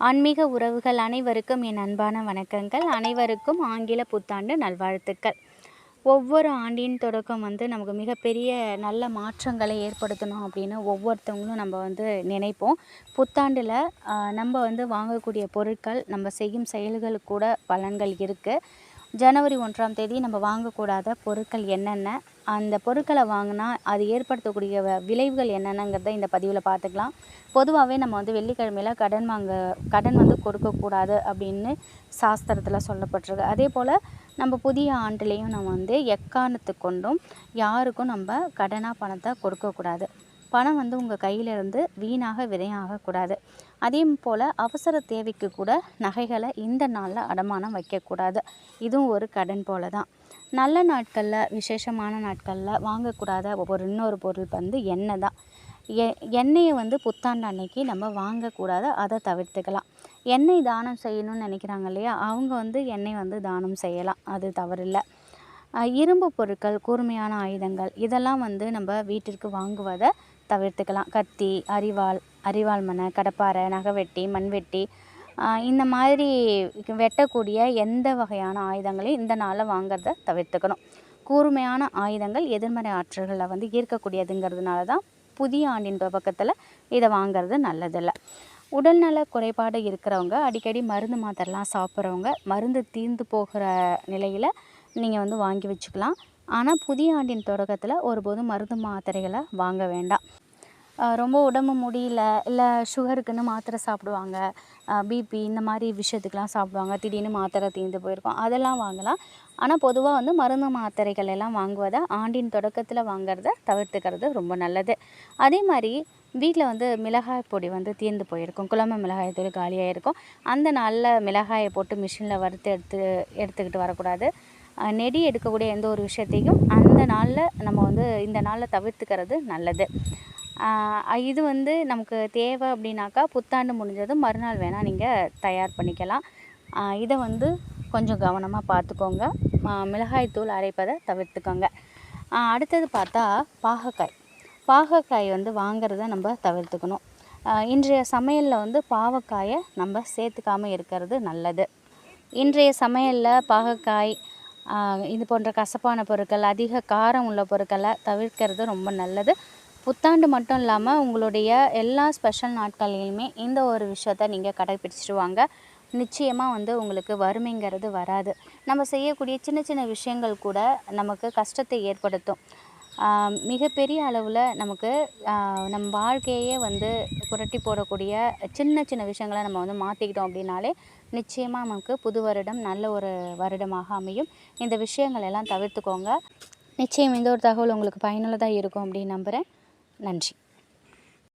ஆன்மீக உறவுகள் அனைவருக்கும் என் அன்பான வணக்கங்கள். அனைவருக்கும் ஆங்கில புத்தாண்டு நல்வாழ்த்துக்கள். ஒவ்வொரு ஆண்டின் தொடக்கம் வந்து நமக்கு மிகப்பெரிய நல்ல மாற்றங்களை ஏற்படுத்தணும் அப்படின்னு ஒவ்வொருத்தவங்களும் நம்ம வந்து நினைப்போம். புத்தாண்டில் நம்ம வந்து வாங்கக்கூடிய பொருட்கள் நம்ம செய்யும் செயல்களுக்கு கூட பலன்கள் இருக்குது ஜனவரி ஒன்றாம் தேதி நம்ம வாங்கக்கூடாத பொருட்கள் என்னென்ன? அந்த பொருட்களை வாங்கினா அது ஏற்படுத்தக்கூடிய வ விளைவுகள் என்னென்னங்கிறத இந்த பதிவில் பார்த்துக்கலாம். பொதுவாகவே நம்ம வந்து வெள்ளிக்கிழமையில் கடன் வாங்க கடன் வந்து கொடுக்கக்கூடாது அப்படின்னு சாஸ்திரத்தில் சொல்லப்பட்டிருக்கு. அதே போல் நம்ம புதிய ஆண்டுலேயும் நம்ம வந்து எக்காரணத்துக்கு கொண்டும் யாருக்கும் நம்ம கடனாக பணத்தை கொடுக்கக்கூடாது. பணம் வந்து உங்கள் கையிலிருந்து வீணாக விரையாகக்கூடாது. அதே போல் அவசர தேவைக்கு கூட நகைகளை இந்த நாளில் அடமானம் வைக்கக்கூடாது. இதுவும் ஒரு கடன் போல தான் நல்ல நாட்களில் விசேஷமான நாட்களில் வாங்கக்கூடாத ஒரு இன்னொரு பொருள் வந்து எண்ணெய் தான் எ எண்ணெயை வந்து புத்தாண்டு அன்னைக்கு நம்ம வாங்கக்கூடாது அதை தவிர்த்துக்கலாம். எண்ணெய் தானம் செய்யணும்னு நினைக்கிறாங்க இல்லையா? அவங்க வந்து எண்ணெய் வந்து தானம் செய்யலாம் அது தவறில்லை. இரும்பு பொருட்கள் கூர்மையான ஆயுதங்கள் இதெல்லாம் வந்து நம்ம வீட்டிற்கு வாங்குவதை தவிர்த்துக்கலாம். கத்தி அரிவாள் அரிவாள் மனை கடப்பாரை நகவெட்டி மண்வெட்டி இந்த மாதிரி வெட்டக்கூடிய எந்த வகையான ஆயுதங்களையும் இந்த நாளில் வாங்கிறத தவிர்த்துக்கணும். கூர்மையான ஆயுதங்கள் எதிர்மறை ஆற்றல்களை வந்து ஈர்க்கக்கூடியதுங்கிறதுனால தான் புதிய ஆண்டின் துவக்கத்தில் இதை வாங்கிறது நல்லதில்லை. உடல்நல குறைபாடு இருக்கிறவங்க அடிக்கடி மருந்து மாத்திரைலாம் சாப்பிட்றவங்க மருந்து தீர்ந்து போகிற நிலையில் நீங்கள் வந்து வாங்கி வச்சுக்கலாம். ஆனால் புதிய ஆண்டின் தொடக்கத்தில் ஒருபோதும் மருந்து மாத்திரைகளை வாங்க வேண்டாம். ரொம்ப உடம்பு முடியல இல்லை சுகருக்குன்னு மாத்திரை சாப்பிடுவாங்க. பிபி இந்த மாதிரி விஷயத்துக்கெலாம் சாப்பிடுவாங்க. திடீர்னு மாத்திரை தீர்ந்து போயிருக்கும். அதெல்லாம் வாங்கலாம். ஆனால் பொதுவாக வந்து மருந்து மாத்திரைகள் எல்லாம் வாங்குவதை ஆண்டின் தொடக்கத்தில் வாங்குறத தவிர்த்துக்கிறது ரொம்ப நல்லது. அதே மாதிரி வீட்டில் வந்து மிளகாய் பொடி வந்து தீர்ந்து போயிருக்கும். குழம்பு மிளகாய் தூள் காலியாக இருக்கும் அந்த நாளில் மிளகாயை போட்டு மிஷினில் வறுத்து எடுத்து எடுத்துக்கிட்டு வரக்கூடாது. நெடி எடுக்கக்கூடிய எந்த ஒரு விஷயத்தையும் அந்த நாளில் நம்ம வந்து இந்த நாளில் தவிர்த்துக்கிறது நல்லது. இது வந்து நமக்கு தேவை அப்படின்னாக்கா புத்தாண்டு முடிஞ்சதும் மறுநாள் வேணால் நீங்கள் தயார் பண்ணிக்கலாம். இதை வந்து கொஞ்சம் கவனமாக பார்த்துக்கோங்க மிளகாய்த்தூள் அரைப்பதை தவிர்த்துக்கோங்க. அடுத்தது பார்த்தா பாகக்காய். பாகக்காய் வந்து வாங்கிறத நம்ம தவிர்த்துக்கணும். இன்றைய சமையலில் வந்து பாவக்காயை நம்ம சேர்த்துக்காமல் இருக்கிறது நல்லது. இன்றைய சமையலில் பாகக்காய் இது போன்ற கசப்பான பொருட்கள் அதிக காரம் உள்ள பொருட்களை தவிர்க்கிறது ரொம்ப நல்லது. புத்தாண்டு மட்டும் இல்லாமல் உங்களுடைய எல்லா ஸ்பெஷல் நாட்கள்லையுமே இந்த ஒரு விஷயத்த நீங்கள் கடைப்பிடிச்சிட்டு வாங்க நிச்சயமாக வந்து உங்களுக்கு வறுமைங்கிறது வராது. நம்ம செய்யக்கூடிய சின்ன சின்ன விஷயங்கள் கூட நமக்கு கஷ்டத்தை ஏற்படுத்தும். மிகப்பெரிய அளவில் நமக்கு நம் வாழ்க்கையே வந்து புரட்டி போடக்கூடிய சின்ன சின்ன விஷயங்களை நம்ம வந்து மாற்றிக்கிட்டோம் அப்படின்னாலே நிச்சயமாக நமக்கு புது வருடம் நல்ல ஒரு வருடமாக அமையும். இந்த விஷயங்கள் எல்லாம் தவிர்த்துக்கோங்க. நிச்சயம் இந்த ஒரு தகவல் உங்களுக்கு பயனுள்ளதாக இருக்கும் அப்படின்னு நம்புகிறேன் நன்றி.